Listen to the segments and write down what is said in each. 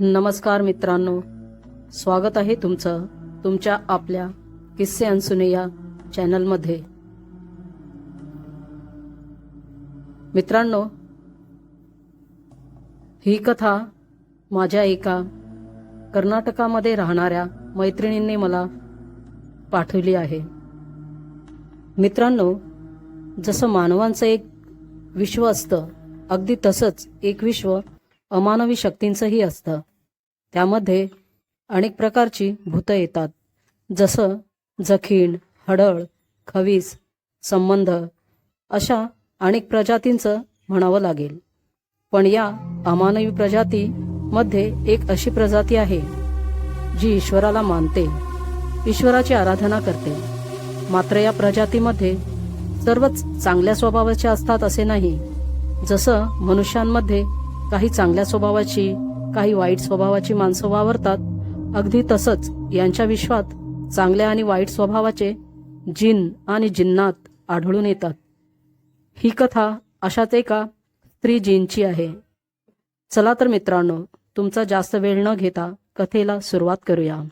नमस्कार मित्रांनो. स्वागत आहे तुमचं तुमच्या आपल्या किस्से अनसुने या चॅनलमध्ये. मित्रांनो ही कथा माझ्या एका कर्नाटकामध्ये राहणाऱ्या मैत्रिणींनी मला पाठवली आहे. मित्रांनो जसं मानवांचं एक विश्व असतं अगदी तसंच एक विश्व अमानवी शक्तींचंही असतं. त्यामध्ये अनेक प्रकारची भूतं येतात. जसं जखीण हडळ खवीस संबंध अशा अनेक प्रजातींचं म्हणावं लागेल. पण या अमानवी प्रजातीमध्ये एक अशी प्रजाती आहे जी ईश्वराला मानते ईश्वराची आराधना करते. मात्र या प्रजातीमध्ये सर्वच चांगल्या स्वभावाचे असतात असे नाही. जसं मनुष्यांमध्ये काही चांगल्या स्वभावाची काही वाईट स्वभावाची माणसं वावरतात अगदी तसंच यांच्या विश्वात चांगल्या आणि वाईट स्वभावाचे जिन आणि जिन्नात आढळून येतात. ही कथा अशाच एका स्त्री जीनची आहे. चला तर मित्रांनो तुमचा जास्त वेळ न घेता कथेला सुरुवात करूया.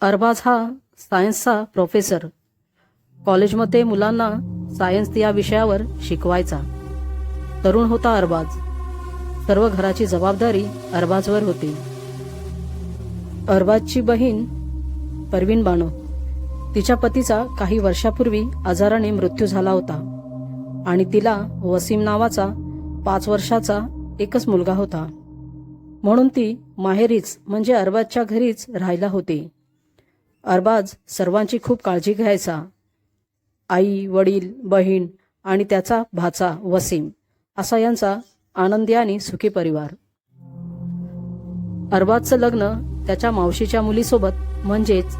अरबाज हा सायन्सचा प्रोफेसर. कॉलेजमध्ये मुलांना सायन्स या विषयावर शिकवायचा. तरुण होता अरबाज. सर्व घराची जबाबदारी अरबाजवर होती. अरबाजची बहीण परवीन बानो तिच्या पतीचा काही वर्षापूर्वी आजाराने मृत्यू झाला होता आणि तिला वसीम नावाचा पाच वर्षाचा एकच मुलगा होता. म्हणून ती माहेरीच म्हणजे अरबाजच्या घरीच राहायला होती. अरबाज सर्वांची खूप काळजी घ्यायचा. आई वडील बहीण आणि त्याचा भाचा वसीम असा यांचा आनंदी आणि सुखी परिवार. अरबाजचं लग्न त्याच्या मावशीच्या मुलीसोबत म्हणजेच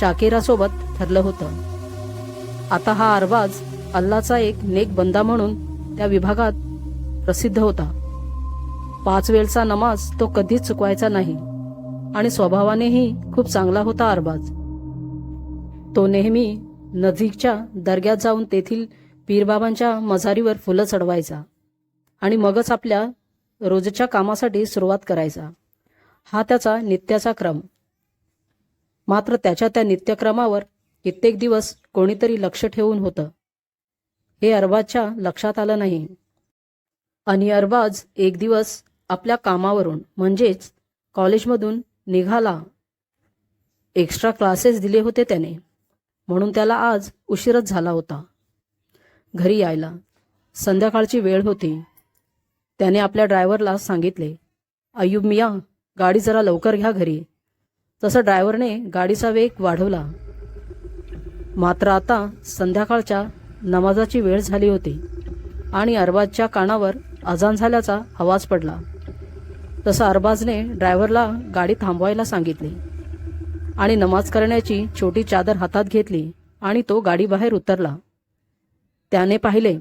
शाकिरासोबत ठरलं होतं. आता हा अरबाज अल्लाचा एक नेक बंदा म्हणून त्या विभागात प्रसिद्ध होता. पाच वेळचा नमाज तो कधीच चुकवायचा नाही आणि स्वभावानेही खूप चांगला होता अरबाज तो नेहमी नजीकच्या दर्ग्यात जाऊन तेथील पीरबाबांच्या मजारीवर फुलं चढवायचा आणि मगच आपल्या रोजच्या कामासाठी सुरुवात करायचा. हा त्याचा नित्याचा क्रम. मात्र त्याच्या त्या नित्यक्रमावर कित्येक दिवस कोणीतरी लक्ष ठेवून होतं. हे अरबाजच्या लक्षात आलं नाही. आणि अरबाज एक दिवस आपल्या कामावरून म्हणजेच कॉलेजमधून निघाला. एक्स्ट्रा क्लासेस दिले होते त्याने म्हणून त्याला आज उशीरच झाला होता. घरी यायला संध्याकाळची वेळ होती. त्याने आपल्या ड्रायव्हरला सांगितले अय्यूब मिया गाडी जरा लवकर घ्या घरी. तसं ड्रायव्हरने गाडीचा वेग वाढवला. मात्र आता संध्याकाळच्या नमाजाची वेळ झाली होती आणि अरबाजच्या कानावर अजान झाल्याचा आवाज पडला. तसं अरबाजने ड्रायव्हरला गाडी थांबवायला सांगितली आणि नमाज करण्याची छोटी चादर हातात घेतली आणि तो गाडीबाहेर उतरला. त्याने पाहिले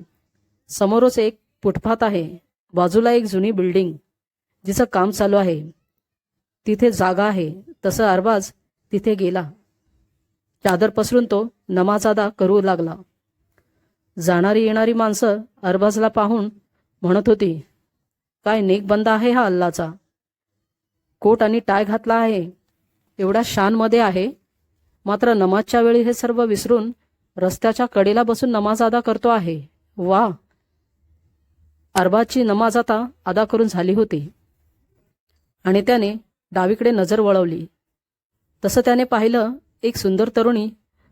समोरच एक फुटपाथ आहे. बाजूला एक जुनी बिल्डिंग जिचं काम चालू आहे. तिथे जागा आहे. तसं अरबाज तिथे गेला. चादर पसरून तो नमाज अदा करू लागला. जाणारी येणारी माणसं अरबाजला पाहून म्हणत होती काय नेक बंद आहे हा अल्लाचा? कोट आणि टाय घातला आहे. एवढ्या शानमध्ये आहे. मात्र नमाजच्या वेळी हे सर्व विसरून रस्त्याच्या कडेला बसून नमाज अदा करतो आहे. वा. अरबाजची नमाज आता अदा करून झाली होती. आणि त्याने डावीकडे नजर वळवली. तसं त्याने पाहिलं एक सुंदर तरुणी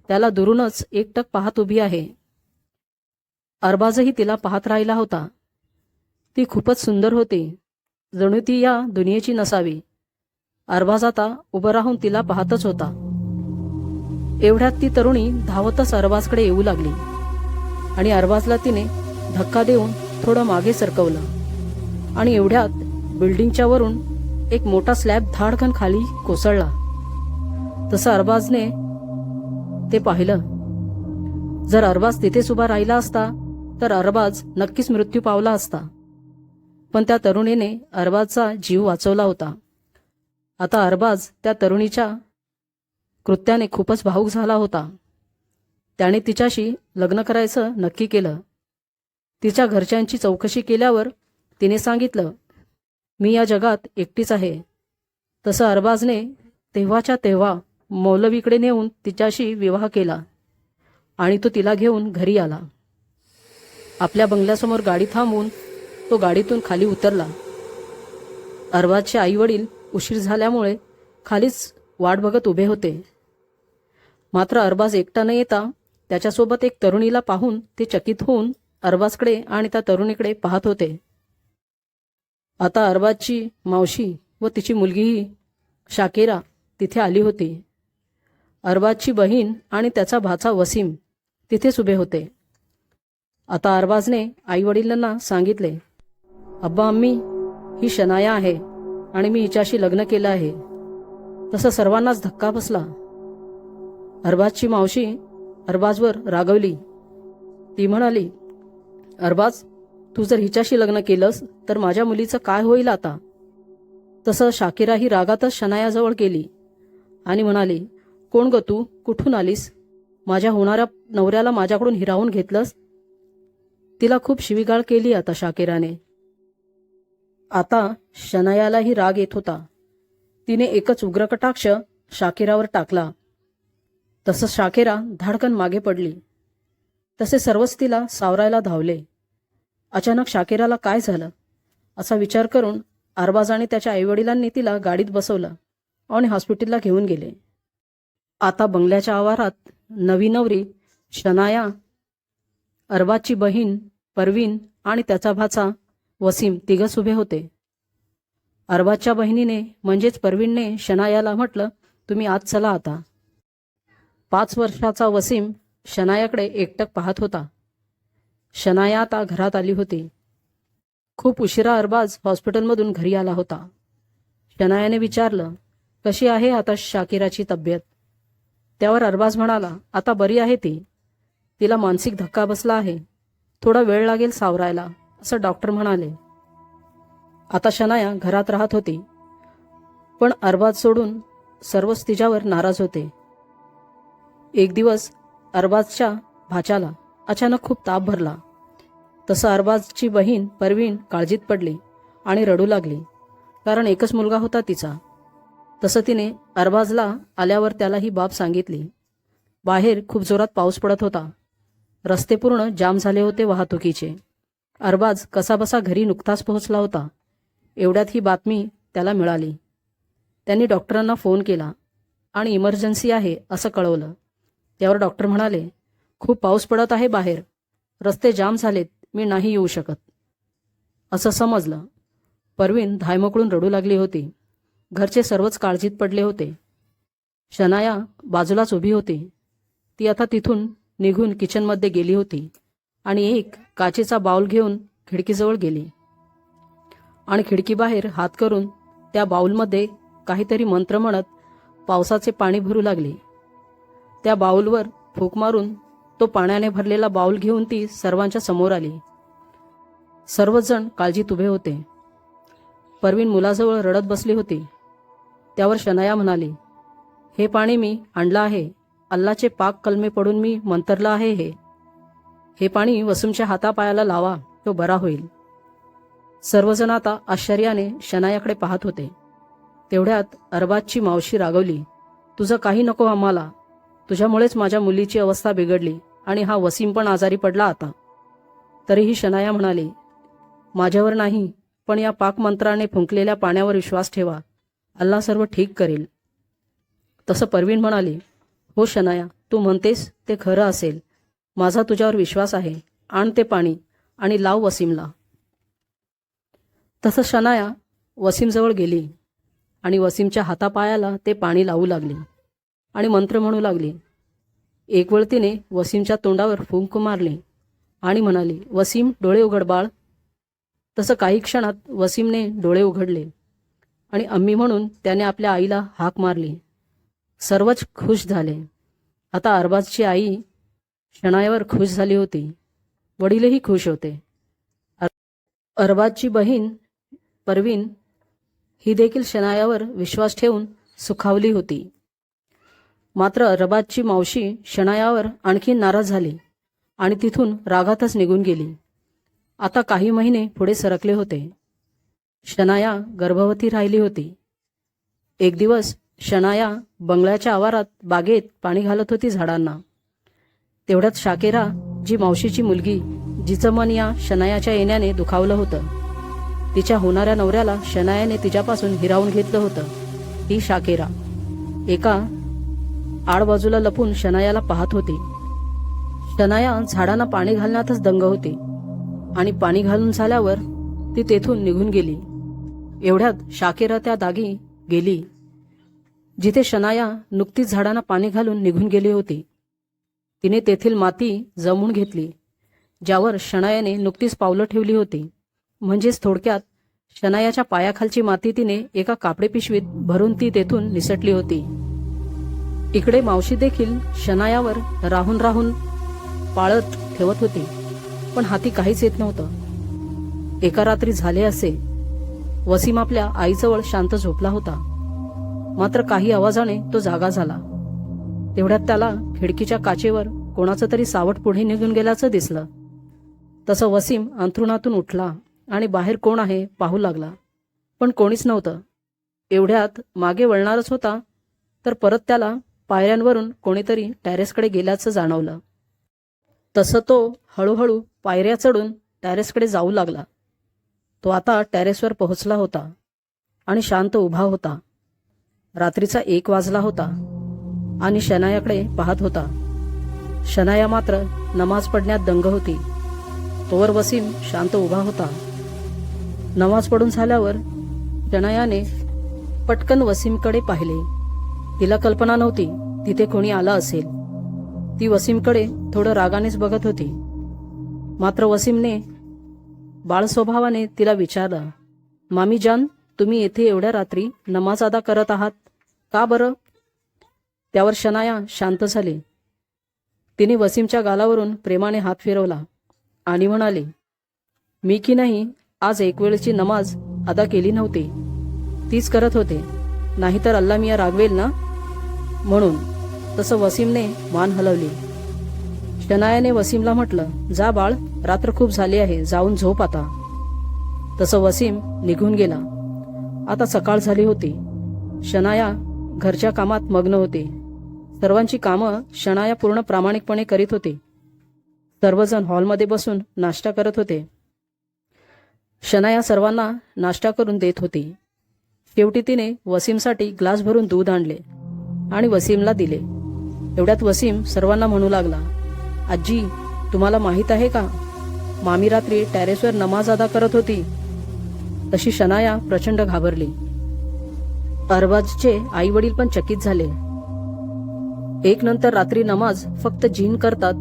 त्याला दुरूनच एकटक पाहत उभी आहे. अरबाजही तिला पाहत राहिला होता. ती खूपच सुंदर होती. जणू ती या दुनियेची नसावी. अरबाज आता उभं राहून तिला पाहतच होता. एवढ्यात ती तरुणी धावतच अरबाजकडे येऊ लागली. आणि अरबाजला तिने धक्का देऊन थोडं मागे सरकवलं. आणि एवढ्यात बिल्डिंगच्या वरून एक मोठा स्लॅब धाडकन खाली कोसळला. तसं अरबाजने ते पाहिलं. जर अरबाज तिथेच उभा राहिला असता तर अरबाज नक्कीच मृत्यू पावला असता. पण त्या तरुणीने अरबाजचा जीव वाचवला होता. आता अरबाज त्या तरुणीच्या कृत्याने खूपच भावूक झाला होता. त्याने तिच्याशी लग्न करायचं नक्की केलं. तिच्या घरच्यांची चौकशी केल्यावर तिने सांगितलं मी या जगात एकटीच आहे. तसं अरबाजने तेव्हाच्या तेव्हा मौलवीकडे नेऊन तिच्याशी विवाह केला आणि तो तिला घेऊन घरी आला. आपल्या बंगल्यासमोर गाडी थांबवून तो गाडीतून खाली उतरला. अरबाजचे आईवडील उशीर झाल्यामुळे खालीच वाट बघत उभे होते. मात्र अरबाज एकटा न येता त्याच्यासोबत एक तरुणीला पाहून ते चकित होऊन अरबाजकडे आणि त्या तरुणीकडे पाहत होते. आता अरबाजची मावशी व तिची मुलगीही शाकेरा तिथे आली होती. अरबाजची बहीण आणि त्याचा भाचा वसीम तिथेच उभे होते. आता अरबाजने आईवडिलांना सांगितले अब्बा अम्मी ही शनाया आहे आणि मी हिच्याशी लग्न केलं आहे. तसं सर्वांनाच धक्का बसला. अरबाजची मावशी अरबाजवर रागवली. ती म्हणाली अरबाज तू जर हिच्याशी लग्न केलंस तर माझ्या मुलीचं काय होईल आता? तसं शाकिरा ही रागातच शनायाजवळ गेली आणि म्हणाली कोण ग तू? कुठून आलीस? माझ्या होणाऱ्या नवऱ्याला माझ्याकडून हिरावून घेतलंस? तिला खूप शिवीगाळ केली आता शाकिराने. आता शनायालाही राग येत होता. तिने एकच उग्र कटाक्ष शाकिरावर टाकला. तसं शाकेरा धाडकन मागे पडली. तसे सर्वच तिला सावरायला धावले. अचानक शाकिराला काय झालं? असा विचार करून अरबाज आणि त्याच्या आईवडिलांनी तिला गाडीत बसवलं आणि हॉस्पिटलला घेऊन गेले. आता बंगल्याच्या आवारात नवी नवरी शनाया अरबाजची बहीण परवीन आणि त्याचा भाचा वसीम तिघच उभे होते. अरबाजच्या बहिणीने म्हणजेच परवीनने शनायाला म्हटलं तुम्ही आज चला आता. पाच वर्षाचा वसीम शनायाकडे एकटक पाहत होता. शनाया आता घरात आली होती. खूप उशिरा अरबाज हॉस्पिटलमधून घरी आला होता. शनायाने विचारलं कशी आहे आता शाकिराची तब्येत? त्यावर अरबाज म्हणाला आता बरी आहे ती. तिला मानसिक धक्का बसला आहे. थोडा वेळ लागेल सावरायला असं डॉक्टर म्हणाले. आता शनाया घरात राहत होती. पण अरबाज सोडून सर्वच तिच्यावर नाराज होते. एक दिवस अरबाजच्या भाच्याला अचानक खूप ताप भरला. तसं अरबाजची बहीण परवीन काळजीत पडली आणि रडू लागली. कारण एकच मुलगा होता तिचा. तसं तिने अरबाजला आल्यावर त्याला ही बाब सांगितली. बाहेर खूप जोरात पाऊस पडत होता. रस्ते पूर्ण जाम झाले होते वाहतुकीचे. अरबाज कसाबसा घरी नुकताच पोहोचला होता. एवढ्यात ही बातमी त्याला मिळाली. त्यांनी डॉक्टरांना फोन केला आणि इमर्जन्सी आहे असं कळवलं. त्यावर डॉक्टर म्हणाले खूप पाऊस पडत आहे बाहेर. रस्ते जाम झालेत मी नाही येऊ शकत. असं समजलं. परवीन धायमकळून रडू लागली होती. घरचे सर्वच काळजीत पडले होते. शनाया बाजूलाच उभी होती. ती आता तिथून निघून किचनमध्ये गेली होती आणि एक काचेचा बाऊल घेऊन खिडकीजवळ गेली. आणि खिडकीबाहेर हात करून त्या बाऊलमध्ये काहीतरी मंत्र म्हणत पावसाचे पाणी भरू लागले. त्या बाऊलवर फूक मारून तो पाण्याने भरलेला बाऊल घेऊन ती सर्वांच्या समोर आली. सर्वजण काळजीत उभे होते. परवीन मुलाजवळ रडत बसली होती. त्यावर शनाया म्हणाली हे पाणी मी आणलं आहे. अल्लाचे पाक कलमे पडून मी मंतरलं आहे हे. हे पाणी वसुमच्या हातापायाला लावा तो बरा होईल. सर्वजण आता आश्चर्याने शनायाकडे पाहत होते. तेवढ्यात अरबाजची मावशी रागवली तुझं काही नको आम्हाला. तुझ्यामुळेच माझ्या मुलीची अवस्था बिघडली. आणि हा वसीम पण आजारी पडला आता. तरीही शनाया म्हणाली माझ्यावर नाही पण या पाकमंत्राने फुंकलेल्या पाण्यावर विश्वास ठेवा. अल्ला सर्व ठीक करेल. तसं परवीन म्हणाले हो शनाया तू म्हणतेस ते खरं असेल. माझा तुझ्यावर विश्वास आहे. आण ते पाणी आणि लाव वसीमला. तसं शनाया वसीमजवळ गेली आणि वसीमच्या हातापायाला ते पाणी लावू लागले आणि मंत्र म्हणू लागली एक वेळ तिने वसीमच्या तोंडावर फुंक मारली आणि म्हणाली वसीम डोळे उघड बाळ तसं काही क्षणात वसीमने डोळे उघडले आणि अम्मी म्हणून त्याने आपल्या आईला हाक मारली. सर्वच खुश झाले. आता अरबाजची आई शणायावर खुश झाली होती. वडीलही खुश होते. अरबाजची बहीण परवीन ही देखील शनायावर विश्वास ठेवून सुखावली होती. मात्र अरबाजची मावशी शनायावर आणखी नाराज झाली आणि तिथून रागातच निघून गेली. आता काही महिने पुढे सरकले होते. शनाया गर्भवती राहिली होती. एक दिवस शनाया बंगल्याच्या आवारात बागेत पाणी घालत होती झाडांना. तेवढ्यात शाकेरा जी मावशीची मुलगी जिचं मन या शनायाच्या येण्याने दुखावलं होतं. तिच्या होणाऱ्या नवऱ्याला शनायाने तिच्यापासून हिरावून घेतलं होतं. ही शाकेरा. एका आडबाजूला लपून शनायाला पाहत होती. शनाया झाडांना पाणी घालण्यातच दंग होती. आणि पाणी घालून झाल्यावर ती तेथून निघून गेली. एवढ्यात शाकेरा त्या दागी गेली जिथे शनाया नुकतीच झाडांना पाणी घालून निघून गेली होती. तिने तेथील माती जमून घेतली ज्यावर शनायाने नुकतीच पावलं ठेवली होती. म्हणजेच थोडक्यात शनायाच्या पायाखालची माती तिने एका कापडे पिशवीत भरून ती तेथून निसटली होती. इकडे मावशी देखील शनायावर राहून राहून पाळत ठेवत होती. पण हाती काहीच येत नव्हतं. एका रात्री झाले असे वसीम आपल्या आईजवळ शांत झोपला होता. मात्र काही आवाजाने तो जागा झाला. तेवढ्यात त्याला खिडकीच्या काचेवर कोणाचं तरी सावट पुढे निघून गेल्याचं दिसलं. तसं वसीम अंथरुणातून उठला आणि बाहेर कोण आहे पाहू लागला. पण कोणीच नव्हतं. एवढ्यात मागे वळणारच होता तर परत त्याला पायऱ्यांवरून कोणीतरी टॅरेसकडे गेल्याचं जाणवलं. तसं तो हळूहळू पायऱ्या चढून टॅरेसकडे जाऊ लागला. तो आता टॅरेसवर पोहोचला होता आणि शांत उभा होता. रात्रीचा एक वाजला होता आणि शनायाकडे पाहत होता. शनाया मात्र नमाज पडण्यात दंग होती. तोवर वसीम शांत उभा होता. नमाज पडून झाल्यावर शनायाने पटकन वसीमकडे पाहिले. तिला कल्पना नव्हती तिथे कोणी आला असेल. ती वसीमकडे थोडं रागानेच बघत होती. मात्र वसीमने बाळ स्वभावाने तिला विचारलं मामी जान तुम्ही येथे एवढ्या रात्री नमाज अदा करत आहात? का बरं? त्यावर शनाया शांत झाली. तिने वसीमच्या गालावरून प्रेमाने हात फिरवला आणि म्हणाली मी की नाही आज एक वेळची नमाज अदा केली नव्हती. तीच करत होते. नाहीतर अल्ला मिया रागवेल ना? म्हणून तसं वसीमने मान हलवली. शनायाने वसीमला म्हटलं जा बाळ रात्र खूप झाली आहे जाऊन झोप आता. तसं वसीम निघून गेला. आता सकाळ झाली होती. शनाया घरच्या कामात मग्न होती. सर्वांची कामं शनाया पूर्ण प्रामाणिकपणे करीत होती. सर्वजण हॉलमध्ये बसून नाश्ता करत होते. शनाया सर्वांना नाश्ता करून देत होती. शेवटी तिने वसीमसाठी ग्लास भरून दूध आणले आणि वसीमला दिले. एवढ्यात वसीम सर्वांना म्हणू लागला आजी तुम्हाला माहीत आहे का? मामी रात्री टॅरेसवर नमाज अदा करत होती. तशी शनाया प्रचंड घाबरली. अरबाजचे आई वडील पण चकित झाले. एक नंतर रात्री नमाज फक्त जीन करतात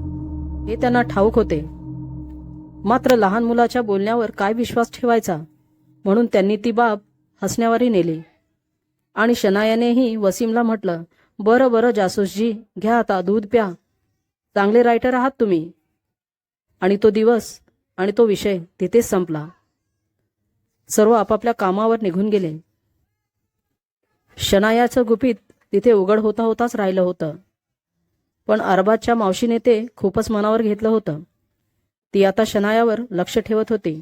हे त्यांना ठाऊक होते. मात्र लहान मुलाच्या बोलण्यावर काय विश्वास ठेवायचा? म्हणून त्यांनी ती बाब हसण्यावरही नेली. आणि शनायानेही वसीमला म्हटलं बरं बरं जासूसजी घ्या आता दूध प्या. चांगले रायटर आहात तुम्ही. आणि तो दिवस आणि तो विषय तिथेच संपला. सर्व आपापल्या कामावर निघून गेले. शनायाचं गुपित तिथे उघड होता होताच राहिलं होतं. पण अरबाजच्या मावशीने ते खूपच मनावर घेतलं होतं. ती आता शनायावर लक्ष ठेवत होती.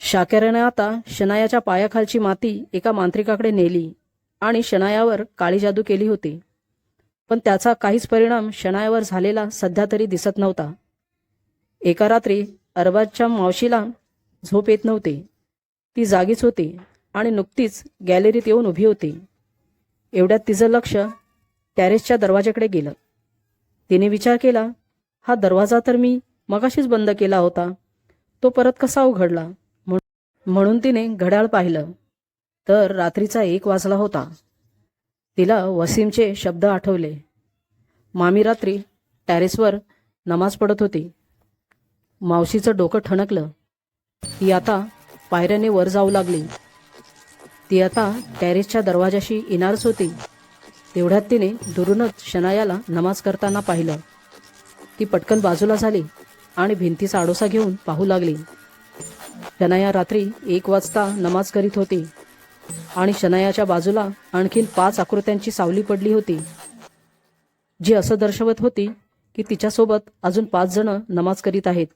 शाकेराने आता शनायाच्या पायाखालची माती एका मांत्रिकाकडे नेली आणि शनायावर काळी जादू केली होती. पण त्याचा काहीच परिणाम शनायावर झालेला सध्या तरी दिसत नव्हता. एका रात्री अरबाजच्या मावशीला झोप येत नव्हती. ती जागीच होती आणि नुकतीच गॅलरीत येऊन उभी होती. एवढ्यात तिचं लक्ष टॅरेसच्या दरवाजाकडे गेलं. तिने विचार केला हा दरवाजा तर मी मगाशीच बंद केला होता. तो परत कसा उघडला? म्हणून तिने घड्याळ पाहिलं. तर रात्रीचा एक वाजला होता. तिला वसीमचे शब्द आठवले. मामी रात्री टॅरेसवर नमाज पडत होती. मावशीचं डोकं ठणकलं. ती आता पायऱ्याने वर जाऊ लागली. ती आता टॅरेसच्या दरवाजाशी येणारच होती तेवढ्यात तिने दुरूनच शनायाला नमाज करताना पाहिलं. ती पटकन बाजूला झाली आणि भिंतीचा आडोसा घेऊन पाहू लागली. शनाया रात्री एक वाजता नमाज करीत होती. आणि शनायाच्या बाजूला आणखीन पाच आकृत्यांची सावली पडली होती. जी असं दर्शवत होती की तिच्यासोबत अजून पाच जण नमाज करीत आहेत.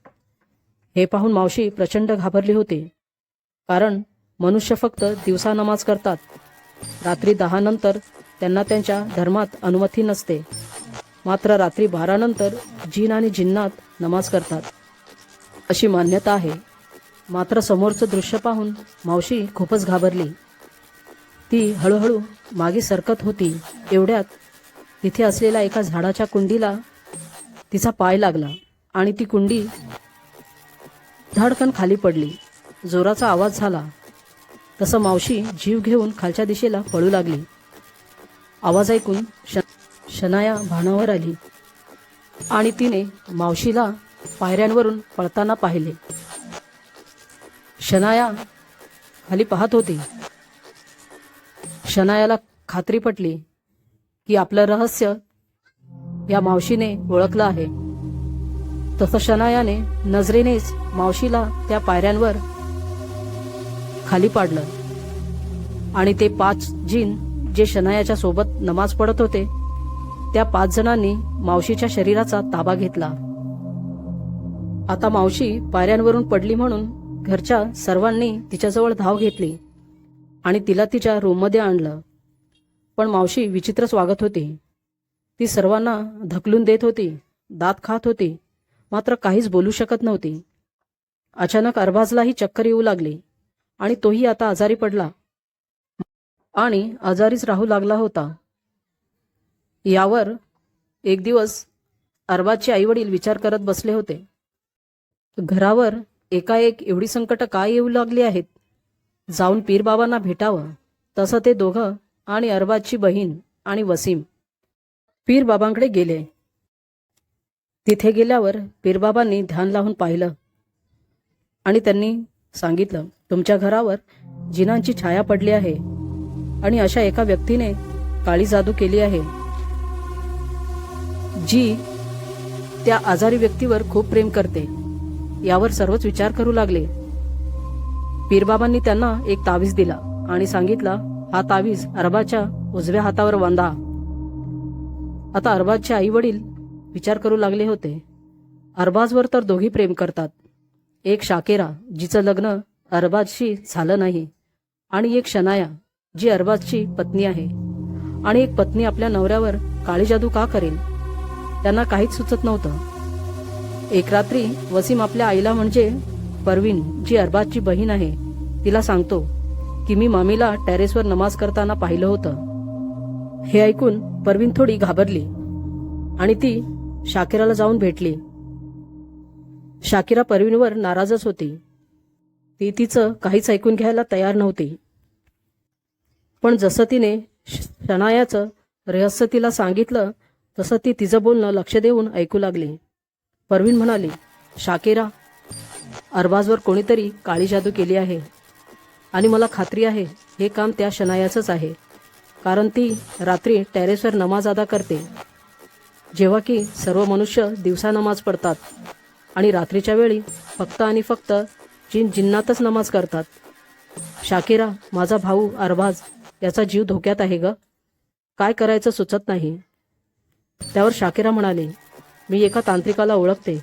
हे पाहून मावशी प्रचंड घाबरली होती. कारण मनुष्य फक्त दिवसा नमाज करतात. रात्री दहानंतर त्यांना त्यांच्या धर्मात अनुमती नसते. मात्र रात्री बारानंतर जीन आणि जिन्नात नमाज करतात. अशी मान्यता आहे. मात्र समोरचं दृश्य पाहून मावशी खूपच घाबरली. ती हळूहळू मागे सरकत होती. एवढ्यात तिथे असलेल्या एका झाडाच्या कुंडीला तिचा पाय लागला आणि ती कुंडी धडकन खाली पडली. जोराचा आवाज झाला. तसं मावशी जीव घेऊन खालच्या दिशेला पळू लागली. आवाज ऐकून श शनाया भानावर आली आणि तिने मावशीला पायऱ्यांवरून पळताना पाहिले. शनाया खाली पाहत होती. शनायाला खात्री पटली की आपलं रहस्य या मावशीने ओळखलं आहे. तसं शनायाने नजरेनेच मावशीला त्या पायऱ्यांवर खाली पाडलं आणि ते पाच जिन जे शनायाच्या सोबत नमाज पडत होते त्या पाच जणांनी मावशीच्या शरीराचा ताबा घेतला. आता मावशी पायऱ्यांवरून पडली म्हणून घरच्या सर्वांनी तिच्याजवळ धाव घेतली आणि तिला तिच्या रूममध्ये आणलं. पण मावशी विचित्रच वागत होती. ती सर्वांना धकलून देत होती दात खात होती मात्र काहीच बोलू शकत नव्हती. अचानक अरबाजलाही चक्कर येऊ लागली आणि तोही आता आजारी पडला. आणि आजारीच राहू लागला होता. यावर एक दिवस अरबाजचे आईवडील विचार करत बसले होते. घरावर एकाएक एवढी संकट काय येऊ लागली आहेत? जाऊन पीरबाबांना भेटावं. तसं ते दोघं आणि अरबाजची बहीण आणि वसीम पीरबाबांकडे गेले. तिथे गेल्यावर पीरबाबांनी ध्यान लावून पाहिलं आणि त्यांनी सांगितलं तुमच्या घरावर जिनांची छाया पडली आहे आणि अशा एका व्यक्तीने काळी जादू केली आहे जी त्या आजारी व्यक्तीवर खूप प्रेम करते. यावर सर्वच विचार करू लागले. पीरबाबांनी त्यांना एक तावीज दिला आणि सांगितला हा तावीज अरबाच्या उजव्या हातावर बांधा आता अरबाजचे आई वडील विचार करू लागले होते. अरबाजवर तर दोघी प्रेम करतात. एक शाकेरा जिचं लग्न अरबाजशी झालं नाही आणि एक शनाया जी अरबाजची पत्नी आहे आणि एक पत्नी आपल्या नवऱ्यावर काळी जादू का करेल? त्यांना काहीच सुचत नव्हतं. एक रात्री वसीम आपल्या आईला म्हणजे परवीन जी अरबाजची बहीण आहे तिला सांगतो की मी मामीला टेरेसवर नमाज करताना पाहिलं होतं. हे ऐकून परवीन थोडी घाबरली आणि ती शाकिराला जाऊन भेटली. शाकिरा परवीनवर नाराजच होती. ती तिचं काहीच ऐकून घ्यायला तयार नव्हती. पण जसं तिने शनायाचं रहस्य तिला सांगितलं तसं ती तिचं बोलणं लक्ष देऊन ऐकू लागली. परवीन म्हणाली शाकेरा अरबाजवर कोणीतरी काळी जादू केली आहे. आणि मला खात्री आहे हे काम त्या शनायाचंच आहे. कारण ती रात्री टेरेसवर नमाज अदा करते. जेव्हा की सर्व मनुष्य दिवसा नमाज पडतात. आणि रात्रीच्या वेळी फक्त आणि फक्त जिन जिन्नातच नमाज करतात. शाकिरा माझा भाऊ अरबाज याचा जीव धोक्यात आहे ग. काय करायचं सुचत नाही. त्यावर शाकिरा म्हणाले मी एका तांत्रिकाला ओळखते.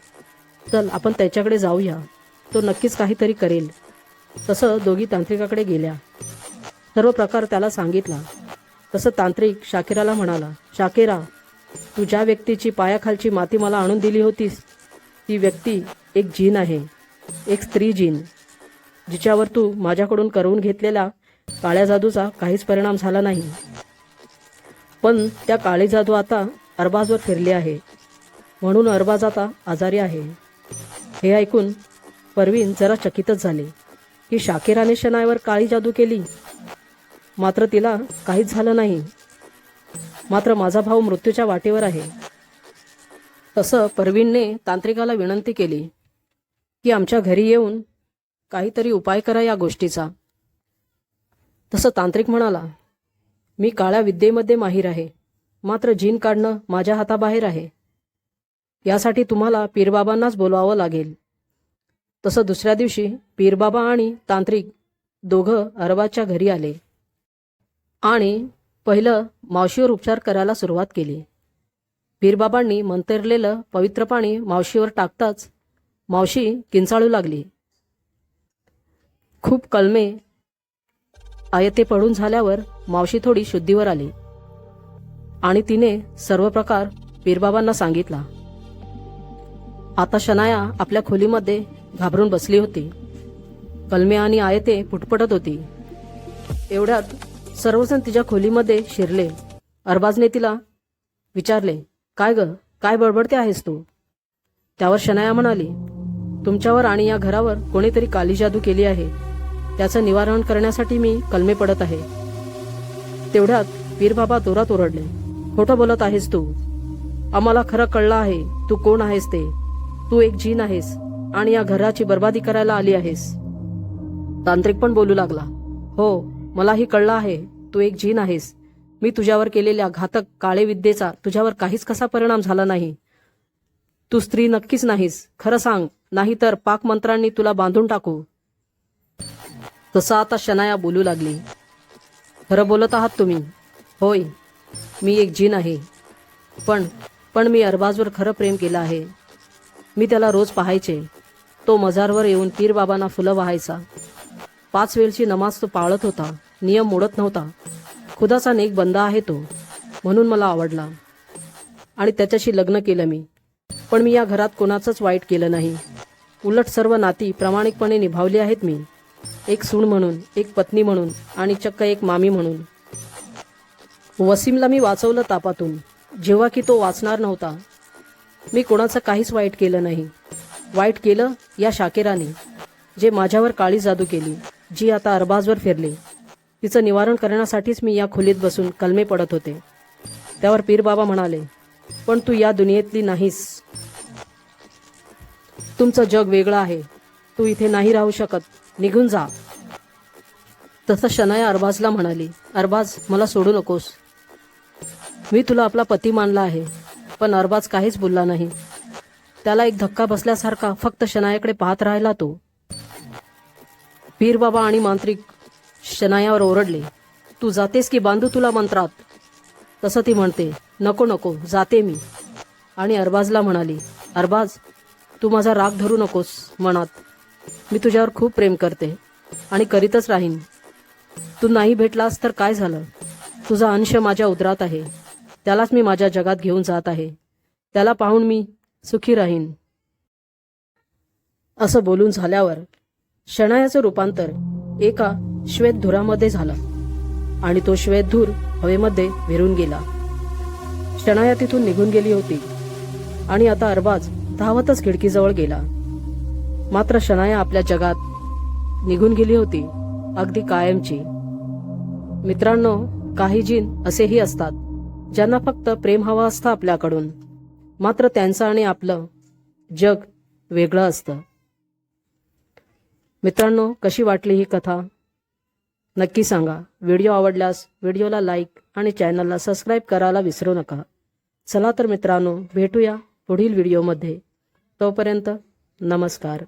चल आपण त्याच्याकडे जाऊया. तो नक्कीच काहीतरी करेल. तसं दोघी तांत्रिकाकडे गेल्या. सर्व प्रकार त्याला सांगितला. तसं तांत्रिक शाकिराला म्हणाला शाकिरा तू ज्या व्यक्तीची पायाखालची माती मला आणून दिली होतीस ती व्यक्ती एक जीन आहे. एक स्त्री जीन. जिच्यावर तू माझ्याकडून करवून घेतलेला काळ्या जादूचा काहीच परिणाम झाला नाही. पण त्या काळी जादू आता अरबाजवर फिरली आहे. म्हणून अरबाज आता आजारी आहे. हे ऐकून परवीन जरा चकितच झाले की शाकिराने शनायवर काळी जादू केली. मात्र तिला काहीच झालं नाही. मात्र माझा भाऊ मृत्यूच्या वाटेवर आहे. तसं परवीनने तांत्रिकाला विनंती केली की आमच्या घरी येऊन काहीतरी उपाय करा या गोष्टीचा. तसं तांत्रिक म्हणाला मी काळ्या विद्येमध्ये माहीर आहे. मात्र जीन काढणं माझ्या हाताबाहेर आहे. यासाठी तुम्हाला पीरबाबांनाच बोलवावं लागेल. तसं दुसऱ्या दिवशी पीरबाबा आणि तांत्रिक दोघं अरबाच्या घरी आले. आणि पहिलं मावशीवर उपचार करायला सुरुवात केली. पीरबाबांनी मंतरलेलं पवित्र पाणी मावशीवर टाकताच मावशी किंचाळू लागली. खूप कलमे आयते पडून झाल्यावर मावशी थोडी शुद्धीवर आली. आणि तिने सर्व प्रकार पीरबाबांना सांगितला. आता शनाया आपल्या खोलीमध्ये घाबरून बसली होती. कलमे आणि आयते फुटपटत होती. एवढ्यात सर्वजण तिच्या खोलीमध्ये शिरले. अरबाजने तिला विचारले काय ग? काय बडबडते आहेस तू? त्यावर शनाया म्हणाली तुमच्यावर आणि या घरावर कोणीतरी काली जादू केली आहे. त्याचं निवारण करण्यासाठी मी कलमे पडत आहे. तेवढ्यात पीरबाबा दोरात ओरडले खोटं बोलत आहेस तू. आम्हाला खरं कळलं आहे. तू कोण आहेस ते? तू एक जीन आहेस आणि या घराची बर्बादी करायला आली आहेस. तांत्रिक पण बोलू लागला. हो मलाही कळलं आहे तू एक जीन आहेस. मी तुझ्यावर केलेल्या घातक काळे विद्येचा तुझ्यावर काहीच कसा परिणाम झाला नाही. तू स्त्री नक्कीच नाहीस खरं सांग नाहीतर पाक मंत्रांनी तुला बांधून टाकू. तसं आता शनाया बोलू लागली. खरं बोलत आहात तुम्ही. होय मी एक जीन आहे. पण पण मी अरबाजवर खरं प्रेम केलं आहे. मी त्याला रोज पाहायचे. तो मजारवर येऊन पीरबाबांना फुलं वाहायचा. पाच वेळची नमाज तो पाळत होता. नियम मोडत नव्हता. खुदाचा नेक बंदा आहे तो म्हणून मला आवडला. आणि त्याच्याशी लग्न केलं मी. पण मी या घरात कोणाचंच वाईट केलं नाही. उलट सर्व नाती प्रामाणिकपणे निभावली आहेत मी. एक सूण म्हणून एक पत्नी म्हणून आणि चक्क एक मामी म्हणून. वसीमला मी वाचवलं तापातून. जेव्हा की तो वाचणार नव्हता मी कोणाचं काहीच वाईट केलं नाही. वाईट केलं या शाकेराने जे माझ्यावर काळी जादू केली जी आता अरबाजवर फिरली. तिचं निवारण करण्यासाठीच मी या खोलीत बसून कलमे पडत होते. त्यावर पीरबाबा म्हणाले पण तू या दुनियेतली नाहीस. तुमचं जग वेगळं आहे. तू इथे नाही राहू शकत. निघून जा. तसं शनाया अरबाजला म्हणाली अरबाज मला सोडू नकोस. मी तुला आपला पती मानला आहे. पण अरबाज काहीच बोलला नाही. त्याला एक धक्का बसल्यासारखा फक्त शनायाकडे पाहत राहिला तो. पीरबाबा आणि मांत्रिक शनायावर ओरडले तू जातेस की बांधू तुला मंत्रात? तसं ती म्हणते नको नको जाते मी. आणि अरबाजला म्हणाली अरबाज तू माझा राग धरू नकोस मनात. मी तुझ्यावर खूप प्रेम करते आणि करीतच राहीन. तू नाही भेटलास तर काय झालं? तुझा अंश माझ्या उदरात आहे. त्यालाच मी माझ्या जगात घेऊन जात आहे. त्याला पाहून मी सुखी राहीन. असं बोलून झाल्यावर शणायाचं रूपांतर एका श्वेतधुरामध्ये झालं आणि तो श्वेतधूर हवेमध्ये विरून गेला. शणाया तिथून निघून गेली होती आणि आता अरबाज धावतच खिडकीजवळ गेला. मात्र शणाया आपल्या जगात निघून गेली होती अगदी कायमची. मित्रांनो काही जीन असेही असतात. ज्यांना फक्त प्रेम हवं असतं आपल्याकडून. मात्र त्यांचं आणि आपलं जग वेगळं असतं. मित्रांनो कशी वाटली ही कथा? नक्की सांगा. व्हिडिओ आवडल्यास व्हिडिओला लाईक आणि चॅनलला सबस्क्राईब करायला विसरू नका. चला तर मित्रांनो भेटूया पुढील व्हिडिओमध्ये. तोपर्यंत नमस्कार.